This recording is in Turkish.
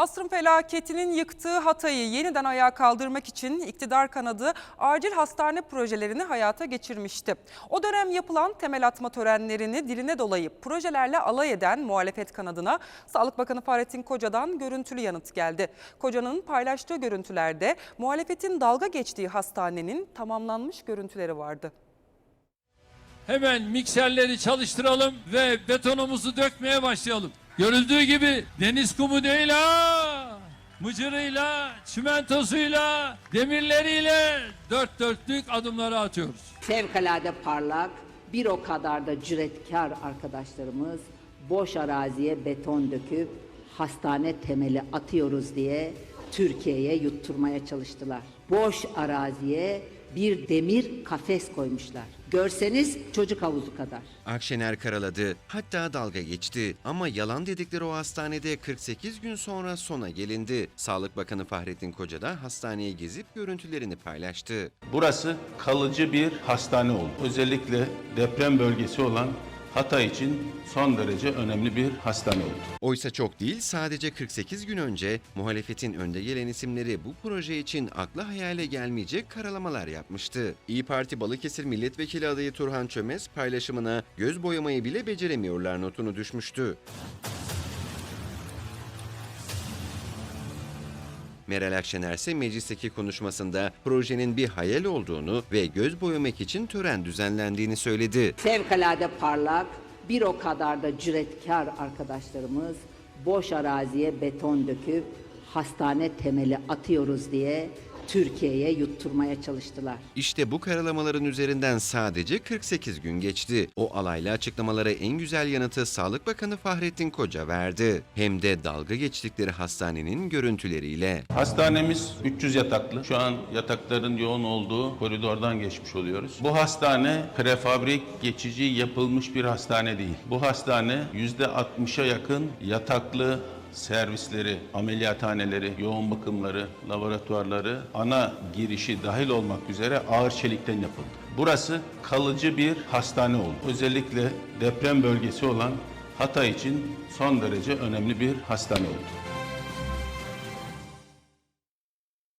Asrın felaketinin yıktığı Hatay'ı yeniden ayağa kaldırmak için iktidar kanadı acil hastane projelerini hayata geçirmişti. O dönem yapılan temel atma törenlerini diline dolayıp projelerle alay eden muhalefet kanadına Sağlık Bakanı Fahrettin Koca'dan görüntülü yanıt geldi. Koca'nın paylaştığı görüntülerde muhalefetin dalga geçtiği hastanenin tamamlanmış görüntüleri vardı. Hemen mikserleri çalıştıralım ve betonumuzu dökmeye başlayalım. Görüldüğü gibi deniz kumuduyla, mıcırıyla, çimentosuyla, demirleriyle dört dörtlük adımları atıyoruz. Fevkalade parlak, bir o kadar da cüretkar arkadaşlarımız boş araziye beton döküp hastane temeli atıyoruz diye Türkiye'ye yutturmaya çalıştılar. Boş araziye bir demir kafes koymuşlar. Görseniz çocuk havuzu kadar. Akşener karaladı, hatta dalga geçti. Ama yalan dedikleri o hastanede 48 gün sonra sona gelindi. Sağlık Bakanı Fahrettin Koca da hastaneye gezip görüntülerini paylaştı. Burası kalıcı bir hastane oldu. Özellikle deprem bölgesi olan Hatay için son derece önemli bir hastane oldu. Oysa çok değil, sadece 48 gün önce muhalefetin önde gelen isimleri bu proje için akla hayale gelmeyecek karalamalar yapmıştı. İyi Parti Balıkesir Milletvekili adayı Turhan Çömez paylaşımına göz boyamayı bile beceremiyorlar notunu düşmüştü. Meral Akşener ise meclisteki konuşmasında projenin bir hayal olduğunu ve göz boyamak için tören düzenlendiğini söyledi. Fevkalade parlak, bir o kadar da cüretkar arkadaşlarımız boş araziye beton döküp hastane temeli atıyoruz diye Türkiye'ye yutturmaya çalıştılar. İşte bu karalamaların üzerinden sadece 48 gün geçti. O alaylı açıklamalara en güzel yanıtı Sağlık Bakanı Fahrettin Koca verdi. Hem de dalga geçtikleri hastanenin görüntüleriyle. Hastanemiz 300 yataklı. Şu an yatakların yoğun olduğu koridordan geçmiş oluyoruz. Bu hastane prefabrik geçici yapılmış bir hastane değil. Bu hastane %60'a yakın yataklı servisleri, ameliyathaneleri, yoğun bakımları, laboratuvarları, ana girişi dahil olmak üzere ağır çelikten yapıldı. Burası kalıcı bir hastane oldu. Özellikle deprem bölgesi olan Hatay için son derece önemli bir hastane oldu.